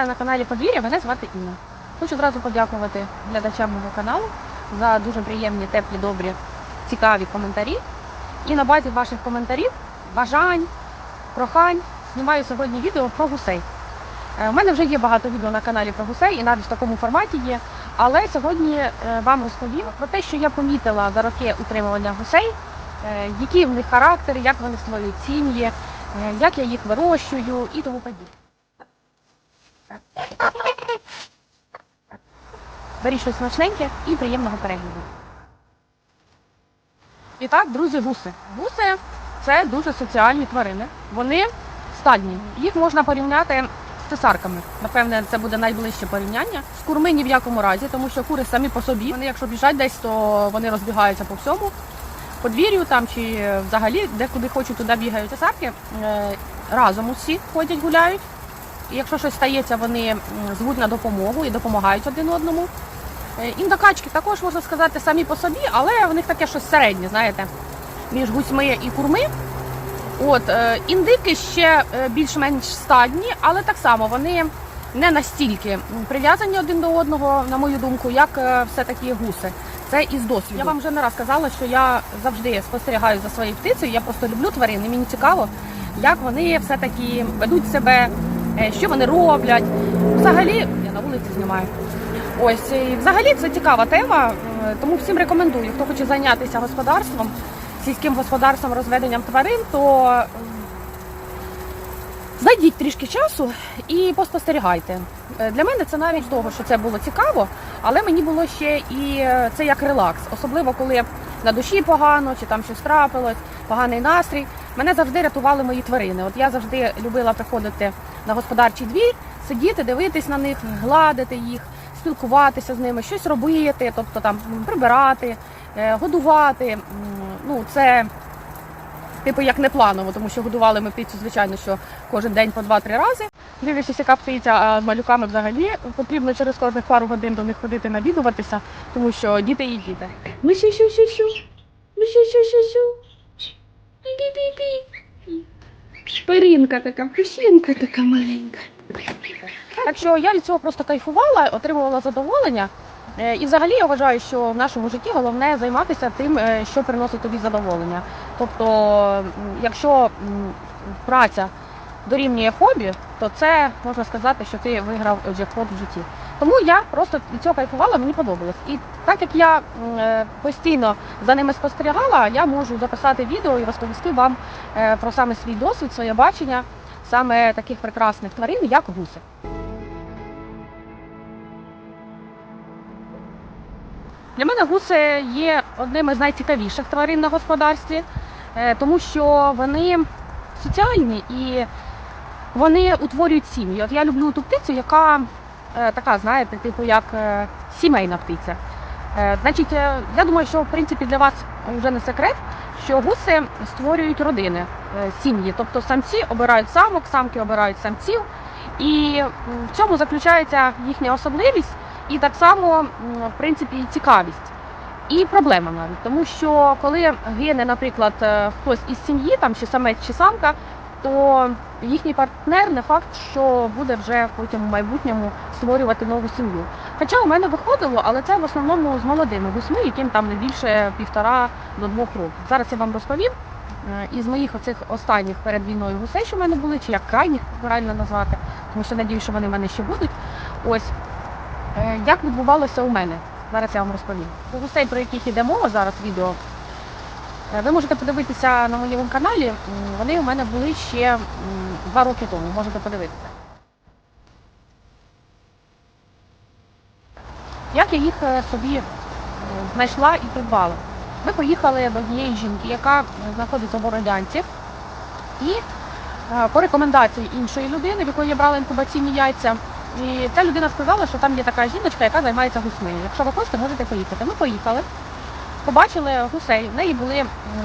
Вітаю на каналі Подвір'я, мене звати Інна. Хочу одразу подякувати глядачам мого каналу за дуже приємні, теплі, добрі, цікаві коментарі. І на базі ваших коментарів, бажань, прохань знімаю сьогодні відео про гусей. Е, У мене вже є багато відео на каналі про гусей і навіть в такому форматі є. Але сьогодні е, вам розповім про те, що я помітила за роки утримування гусей, е, які в них характери, як вони створюють сім'ї, як я їх вирощую і тому подібне. Беріть щось смачненьке і приємного перегляду. І так, друзі, гуси. Гуси це дуже соціальні тварини. Вони стадні. Їх можна порівняти з цесарками. Напевне, це буде найближче порівняння. З курми ні в якому разі, тому що кури самі по собі. Вони, якщо біжать десь, то вони розбігаються по всьому подвір'ю там чи взагалі де куди хочуть, туди бігають. Цесарки е, разом усі ходять, гуляють. Якщо щось стається, вони звуть на допомогу і допомагають один одному. Е, Індокачки також можна сказати самі по собі, але в них таке щось середнє, знаєте, між гусьми і курми. От е, індики ще е, більш-менш стадні, але так само вони не настільки прив'язані один до одного, на мою думку, як е, все-таки гуси. Це із досвіду. Я вам вже не раз казала, що я завжди спостерігаю за своєю птицею. Я просто люблю тварин, і мені цікаво, як вони все-таки ведуть себе, е, що вони роблять. Взагалі, я на вулиці знімаю. Ось і взагалі це цікава тема, е, тому всім рекомендую, хто хоче зайнятися господарством, сільським господарством, розведенням тварин, то знайдіть трішки часу і поспостерігайте. Е, Для мене це навіть того, що це було цікаво, але мені було ще і е, це як релакс, особливо коли на душі погано, чи там щось трапилось, поганий настрій. Мене завжди рятували мої тварини. От я завжди любила приходити на господарчий двір, сидіти, дивитись на них, гладити їх, спілкуватися з ними, щось робити, тобто там прибирати, е, годувати. Ну, це типу як не планово, тому що годували ми птицю, звичайно, що кожен день по 2-3 рази. Дивлячись, яка птиця, а з малюками взагалі потрібно через кожних пару годин до них ходити навідуватися, тому що діти і діти. Ну що, що, що, що? Ну що, що, що, що? Пі-пі-пі. Шпиринка така, пушинка така маленька. Так що я від цього просто кайфувала, отримувала задоволення. Е, І взагалі я вважаю, що в нашому житті головне займатися тим, е, що приносить тобі задоволення. Тобто, якщо праця дорівнює хобі, то це можна сказати, що ти виграв джекпот в житті. Тому я просто від цього кайфувала, мені подобалось. І так як я е, постійно за ними спостерігала, я можу записати відео і розповісти вам е, про саме свій досвід, своє бачення саме таких прекрасних тварин, як гуси. Для мене гуси є одним із найцікавіших тварин на господарстві, е, тому що вони соціальні і вони утворюють сім'ї. От я люблю ту птицю, яка така, знаєте, типу як е, сімейна птиця. Е, Значить, е, я думаю, що в принципі для вас вже не секрет, що гуси створюють родини, е, сім'ї. Тобто самці обирають самок, самки обирають самців. І в цьому заключається їхня особливість і так само, в принципі, цікавість. І проблема навіть, тому що коли гине, наприклад, е, хтось із сім'ї, там чи самець, чи самка, то їхній партнер не факт, що буде вже потім в майбутньому створювати нову сім'ю. Хоча у мене виходило, але це в основному з молодими гусьми, яким там не більше півтора до двох років. Зараз я вам розповім е, із моїх оцих останніх перед війною гусей, що в мене були, чи як крайніх правильно назвати, тому що надію, що вони в мене ще будуть. Ось Е, як відбувалося у мене. Зараз я вам розповім. У гусей, про яких йде мова зараз відео, ви можете подивитися на моєму каналі. Вони у мене були ще два роки тому, можете подивитися. Як я їх е, собі е, знайшла і придбала? Ми поїхали до однієї жінки, яка е, знаходиться в Бородянці, і е, по рекомендації іншої людини, в якої я брала інкубаційні яйця, і ця людина сказала, що там є така жіночка, яка займається гусьми. Якщо ви хочете, можете поїхати. Ми поїхали, побачили гусей. В неї були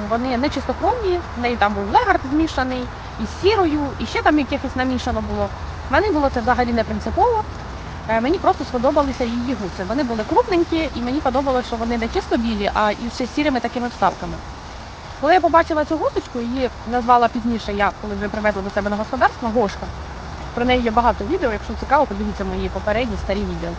вони не чистокровні, в неї там був легард змішаний із сірою, і ще там якихось намішано було. Мені було це взагалі не принципово. Е, Мені просто сподобалися її гуси. Вони були крупненькі, і мені подобалося, що вони не чисто білі, а і ще з сірими такими вставками. Коли я побачила цю гусочку, її назвала пізніше я, коли вже привезла до себе на господарство, Гошка. Про неї є багато відео. Якщо цікаво, подивіться мої попередні старі відео.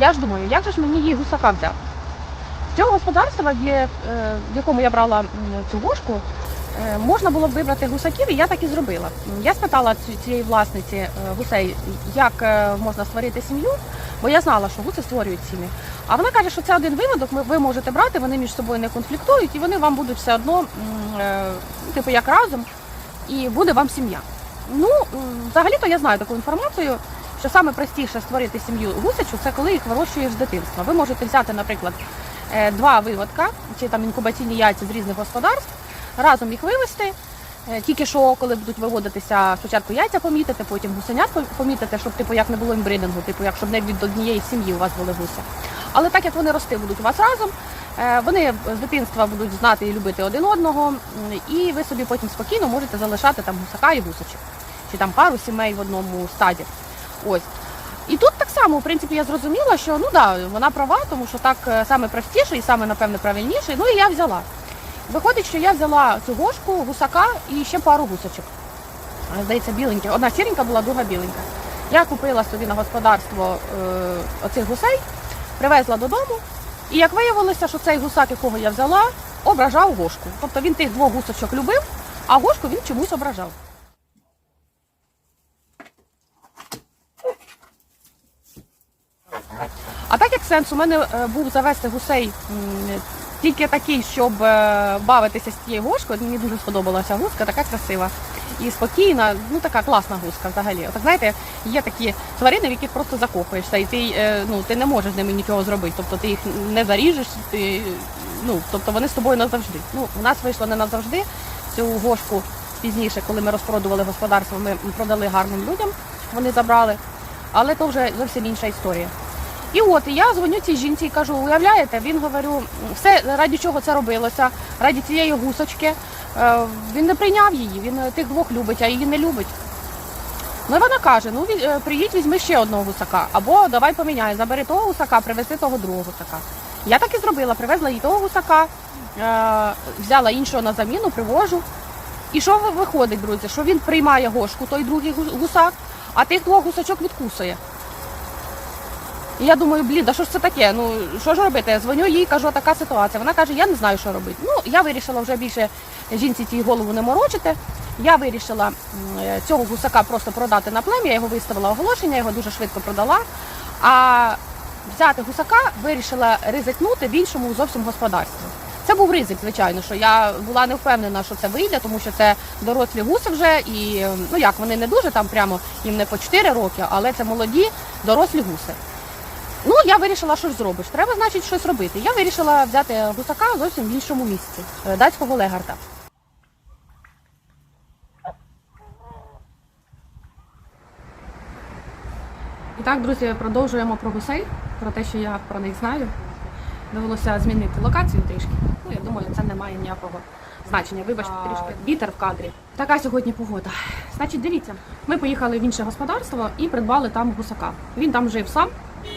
Я ж думаю, як же ж мені її гусака взяти? З цього господарства, е, в якому я брала цю гошку, е, можна було б вибрати гусаків, і я так і зробила. Я спитала цієї власниці е, гусей, як е, можна створити сім'ю, бо я знала, що гуси створюють сім'ї. А вона каже, що це один виводок, ви можете брати, вони між собою не конфліктують, і вони вам будуть все одно, е, типу, як разом, і буде вам сім'я. Ну, взагалі-то я знаю таку інформацію, що саме простіше створити сім'ю гусячу, це коли їх вирощуєш з дитинства. Ви можете взяти, наприклад, е, два виводка чи там інкубаційні яйця з різних господарств, разом їх вивести. Е, Тільки що, коли будуть виводитися, спочатку яйця помітити, потім гусенят помітити, щоб типу як не було імбридингу, типу як щоб не від однієї сім'ї у вас були гуси. Але так як вони рости будуть у вас разом, е, вони з дитинства будуть знати і любити один одного, і ви собі потім спокійно можете залишати там гусака і гусочок, чи там пару сімей в одному стаді. Ось. І тут так само, в принципі, я зрозуміла, що ну да, вона права, тому що так е, саме простіше і саме, напевне, правильніше. Ну і я взяла. Виходить, що я взяла цю гошку, гусака і ще пару гусочок. Здається, біленьких. Одна сіренька була, друга біленька. Я купила собі на господарство е, оцих гусей, привезла додому. І як виявилося, що цей гусак, якого я взяла, ображав гошку. Тобто він тих двох гусочок любив, а гошку він чомусь ображав. А так як сенс у мене е, був завести гусей тільки такий, щоб е, бавитися з тією гошкою, мені дуже сподобалася гуска, така красива і спокійна, ну така класна гуска взагалі. Отак знаєте, є такі тварини, в яких просто закохуєшся, і ти, е, ну, ти не можеш з ними нічого зробити. Тобто ти їх не заріжеш, ти, ну, тобто вони з тобою назавжди. Ну, у нас вийшло не назавжди. Цю гошку пізніше, коли ми розпродували господарство, ми продали гарним людям, вони забрали. Але то вже зовсім інша історія. І от я дзвоню цій жінці і кажу, уявляєте, він говорю, все раді чого це робилося, раді цієї гусочки. Е, Він не прийняв її, він е, тих двох любить, а її не любить. Ну і вона каже: ну е, приїдь, візьми ще одного гусака, або давай поміняй, забери того гусака, привези того другого гусака. Я так і зробила, привезла їй того гусака, взяла іншого на заміну, привожу. І що виходить, друзі? Що він приймає гошку, той другий гусак, а тих двох гусачок відкусує. І я думаю, блін, да що ж це таке? Ну що ж робити? Я дзвоню їй, кажу, така ситуація. Вона каже, я не знаю, що робити. Ну, я вирішила вже більше жінці цій голову не морочити. Я вирішила е, цього гусака просто продати на плем'я, я його виставила оголошення, його дуже швидко продала. А взяти гусака вирішила ризикнути в іншому зовсім господарстві. Це був ризик, звичайно, що я була не впевнена, що це вийде, тому що це дорослі гуси вже, і ну як вони не дуже там прямо їм не по 4 роки, але це молоді дорослі гуси. Ну, я вирішила, що ж зробиш. Треба, значить, щось робити. Я вирішила взяти гусака зовсім в іншому місці, е, датського легарта. І так, друзі, продовжуємо про гусей, про те, що я про них знаю. Довелося змінити локацію трішки. Ну, я думаю, це не має ніякого значення. Вибачте, трішки вітер в кадрі. Така сьогодні погода. Значить, дивіться, ми поїхали в інше господарство і придбали там гусака. Він там жив сам,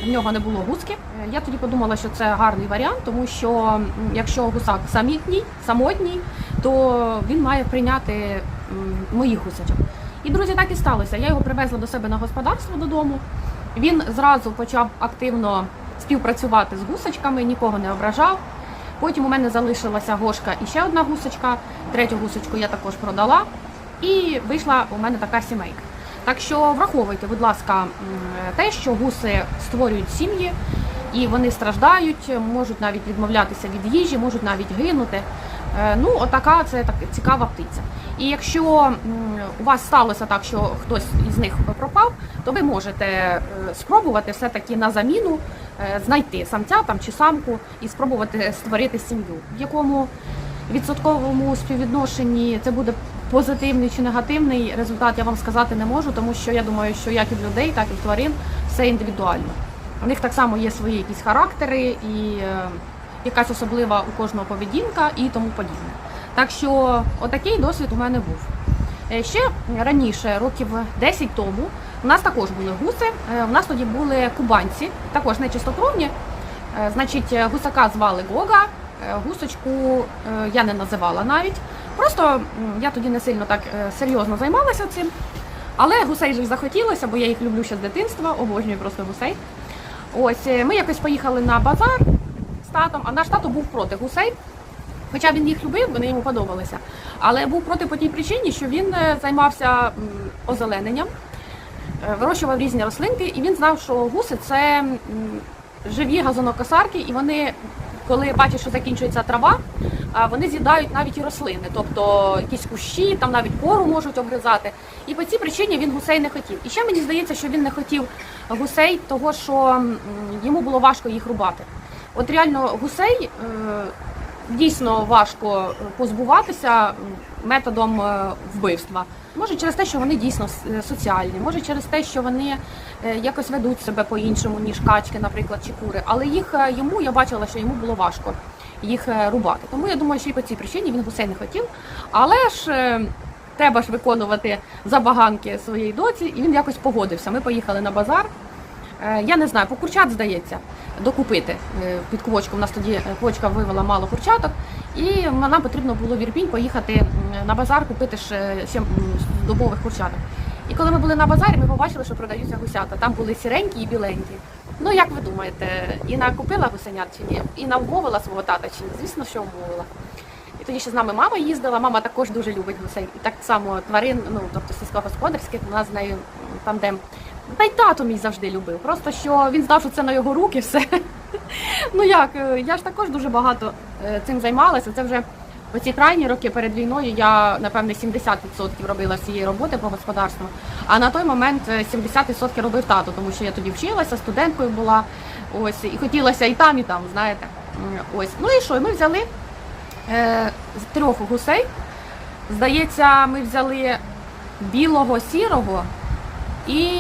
в нього не було гуски. Е, Я тоді подумала, що це гарний варіант, тому що якщо гусак самітній, самотній, то він має прийняти моїх гусячок. І друзі, так і сталося. Я його привезла до себе на господарство додому. Він зразу почав активно співпрацювати з гусочками, нікого не ображав. Потім у мене залишилася гошка і ще одна гусочка. Третю гусочку я також продала. І вийшла у мене така сімейка. Так що враховуйте, будь ласка, те, що гуси створюють сім'ї і вони страждають, можуть навіть відмовлятися від їжі, можуть навіть гинути. Е, Ну, отака це так цікава птиця. І якщо у вас сталося так, що хтось із них пропав, то ви можете е, спробувати все-таки на заміну е, знайти самця там чи самку і спробувати створити сім'ю, в якому відсотковому співвідношенні це буде позитивний чи негативний результат, я вам сказати не можу, тому що я думаю, що як і в людей, так і в тварин все індивідуально. У них так само є свої якісь характери і е, якась особлива у кожного поведінка і тому подібне. Так що отакий досвід у мене був. Е, Ще раніше, років 10 тому, У нас також були гуси. е, У нас тоді були кубанці, також не чистокровні. Значить, гусака звали Гога, гусочку я не називала навіть. Просто я тоді не сильно так е, серйозно займалася цим. Але гусей же захотілося, бо я їх люблю ще з дитинства, обожнюю просто гусей. Ось е, ми якось поїхали на базар з татом, а наш тато був проти гусей. Хоча він їх любив, вони йому подобалися. Але був проти по тій причині, що він е, займався озелененням, вирощував різні рослинки, і він знав, що гуси це живі газонокосарки, і вони, коли бачать, що закінчується трава, вони з'їдають навіть і рослини, тобто якісь кущі, там навіть кору можуть обрізати. І по цій причині він гусей не хотів. І ще мені здається, що він не хотів гусей, того що йому було важко їх рубати. От реально гусей е, дійсно важко позбуватися методом е, вбивства. Може через те, що вони дійсно е, соціальні, може через те, що вони е, якось ведуть себе по-іншому, ніж качки, наприклад, чи кури. Але їх е, йому я бачила, що йому було важко їх е, рубати. Тому я думаю, що і по цій причині він гусей не хотів. Але ж е, треба ж виконувати забаганки своєї доці, і він якось погодився. Ми поїхали на базар. Е, Я не знаю, по курчат здається, докупити е, під квочку. У нас тоді е, квочка вивела мало курчаток, і нам потрібно було в Ірпінь поїхати на базар, купити ще добових курчаток. І коли ми були на базарі, ми побачили, що продаються гусята. Там були сіренькі і біленькі. Ну як ви думаєте, Інна купила гусенят чи ні? Інна вмовила свого тата чи ні? Звісно, що вмовила. І тоді ще з нами мама їздила. Мама також дуже любить гусей. І так само тварин, ну тобто сільськогосподарських, у нас з нею там, де та й тато мій завжди любив. Просто що він знав, що це на його руки все. Ну як, е, я ж також дуже багато е, цим займалася. Це вже оці крайні роки перед війною я, напевне, 70% робила всієї роботи по господарству. А на той момент е, 70% робив тато, тому що я тоді вчилася, студенткою була. Ось, і хотілося і там, і там, знаєте. Ось. Ну і що? Ми взяли е, трьох гусей. Здається, ми взяли білого, сірого і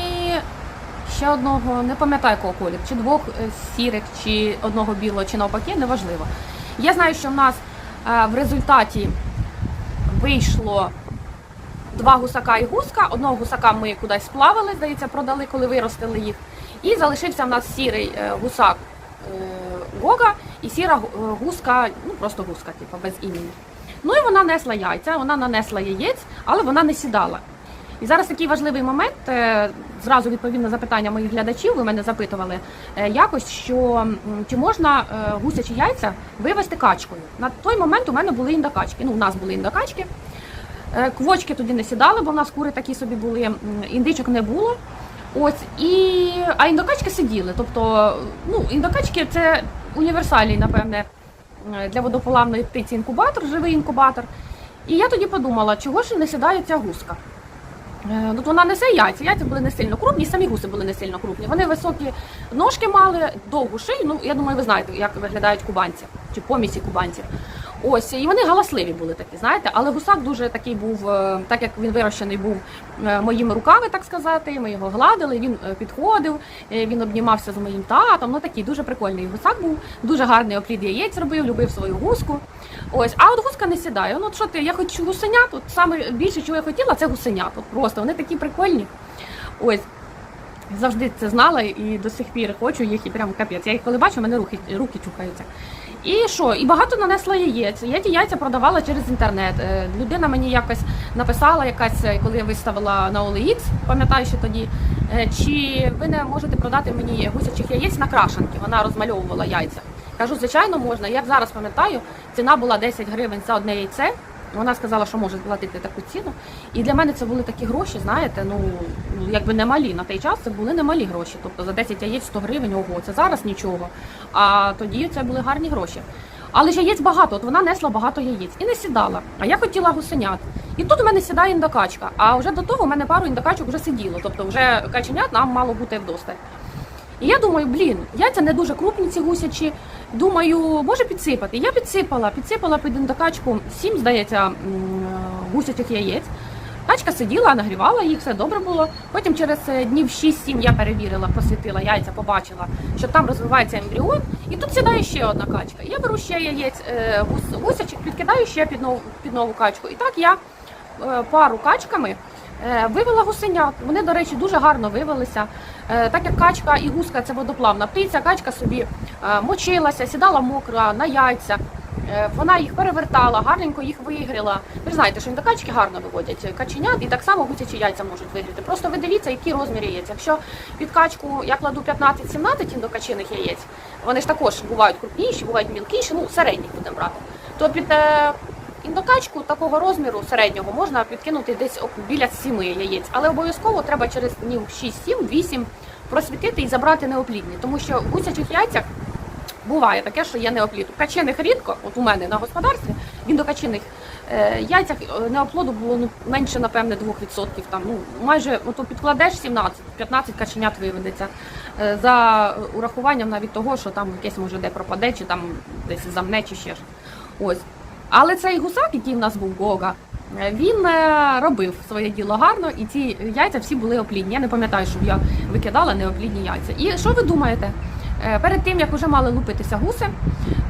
ще одного, не пам'ятаю якого кольору, чи двох е, сірих, чи одного білого, чи навпаки, неважливо. Я знаю, що в нас е, в результаті вийшло два гусака і гуска. Одного гусака ми кудись сплавили, здається, продали, коли виростили їх. І залишився в нас сірий е, гусак Гога і сіра гуска, ну просто гуска, типу, без імені. Ну і вона несла яйця, вона нанесла яєць, але вона не сідала. І зараз такий важливий момент. е, Зразу відповім на запитання моїх глядачів. Ви мене запитували е, якось, що чи можна е, гусячі яйця вивести качкою. На той момент у мене були індокачки. Ну, у нас були індокачки. Квочки туди не сідали, бо в нас кури такі собі були, індичок не було. Ось і а індокачки сиділи. Тобто, ну індокачки це універсальний, напевне, для водополамної птиці інкубатор, живий інкубатор. І я тоді подумала, чого ж не сідає ця гуска. Е, Ну, вона несе яйця. Яйця були не сильно крупні, самі гуси були не сильно крупні. Вони високі ножки мали, довгу шию. Ну, я думаю, ви знаєте, як виглядають кубанці чи помісі кубанців. Ось, і вони галасливі були такі, знаєте, але гусак дуже такий був, е, так як він вирощений був е, моїми руками, так сказати. Ми його гладили, він е, підходив, він обнімався з моїм татом. Ну такий дуже прикольний гусак був, дуже гарний оплід яєць робив, любив свою гуску. Ось, а от гуска не сідає. Ну, от що ти, я хочу гусенят. От саме більше, чого я хотіла, це гусенят. От просто вони такі прикольні. Ось. Завжди це знала і до сих пір хочу їх і прям капець. Я їх коли бачу, у мене руки, руки чухаються. І що? І багато нанесла яєць. Я ті яйця продавала через інтернет. Е, Людина мені якось написала, якась, е, коли я виставила на OLX, пам'ятаю, що тоді, е, чи ви не можете продати мені гусячих яєць на крашенки. Вона розмальовувала яйця. Кажу, звичайно, можна. Я зараз пам'ятаю, ціна була 10 гривень за одне яйце. Вона сказала, що може платити таку ціну. І для мене це були такі гроші, знаєте, ну якби немалі. На той час це були немалі гроші. Тобто за 10 яєць 100 гривень, ого, це зараз нічого. А тоді це були гарні гроші. Але ж яєць багато, от вона несла багато яєць і не сідала. А я хотіла гусенят. І тут у мене сідає індокачка. А вже до того у мене пару індокачок вже сиділо. Тобто вже каченят нам мало бути вдосталь. І я думаю, блін, яйця не дуже крупні ці гусячі. Думаю, може підсипати. Я підсипала, підсипала під індокачку сім, здається, гусячих яєць. Качка сиділа, нагрівала їх, все добре було. Потім через е, днів 6-7 я перевірила, просвітила яйця, побачила, що там розвивається ембріон, і тут сідає ще одна качка. Я беру ще яєць е, гусячих, підкидаю ще під нову, під нову качку. І так я е, пару качками Е, Вивела гусенят. Вони, до речі, дуже гарно вивелися. Е, Так як качка і гуска це водоплавна птиця, качка собі е, мочилася, сідала мокра на яйця. Е, Вона їх перевертала, гарненько їх вигріла. Ви знаєте, що індокачки гарно виводять каченят, і так само гусячі яйця можуть вигріти. Просто ви дивіться, які розміри яєць. Якщо під качку я кладу 15-17 індокачиних яєць, вони ж також бувають крупніші, бувають мілкіші, ну середніх будемо брати. То під е, індокачку такого розміру середнього можна підкинути десь біля 7 яєць, але обов'язково треба через днів 6, 7, 8 просвітити і забрати неоплідні, тому що в гусячих яйцях буває таке, що є неоплід. У качених рідко, от у мене на господарстві, в індокачених е, яйцях е, неоплоду було ну, менше, напевне, 2%. Там, ну, майже ото підкладеш 17-15 каченят виведеться. Е, за урахуванням навіть того, що там якесь може де пропаде, чи там десь замне, чи ще ж. Ось. Але цей гусак, який в нас був Гога, він е, робив своє діло гарно, і ці яйця всі були оплідні. Я не пам'ятаю, щоб я викидала неоплідні яйця. І що ви думаєте? Е, Перед тим як вже мали лупитися гуси,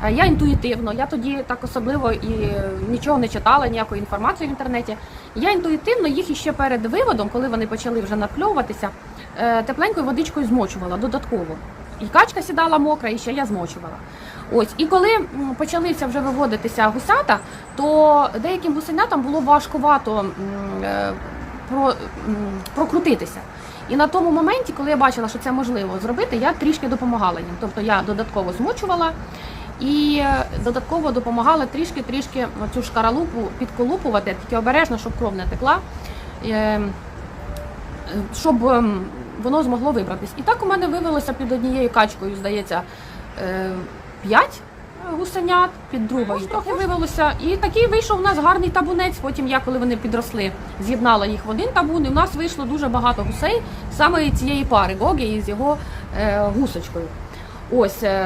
е, я інтуїтивно, я тоді так особливо і нічого не читала, ніякої інформації в інтернеті. Я інтуїтивно їх іще перед виводом, коли вони почали вже накльовуватися, тепленькою водичкою змочувала додатково. І качка сідала мокра, і ще я змочувала. Ось, і коли почалися вже виводитися гусята, то деяким гусенятам було важкувато е, про, прокрутитися. І на тому моменті, коли я бачила, що це можливо зробити, я трішки допомагала їм. Тобто я додатково змочувала і е, додатково допомагала трішки-трішки цю шкаралупу підколупувати, тільки обережно, щоб кров не текла. Е, щоб воно змогло вибратись. І так у мене вивелося під однією качкою, здається, е, п'ять гусенят, під другою трохи вивелося. І такий вийшов у нас гарний табунець. Потім я, коли вони підросли, з'єднала їх в один табун, і у нас вийшло дуже багато гусей саме цієї пари Гогі із його е, гусочкою. Ось. е,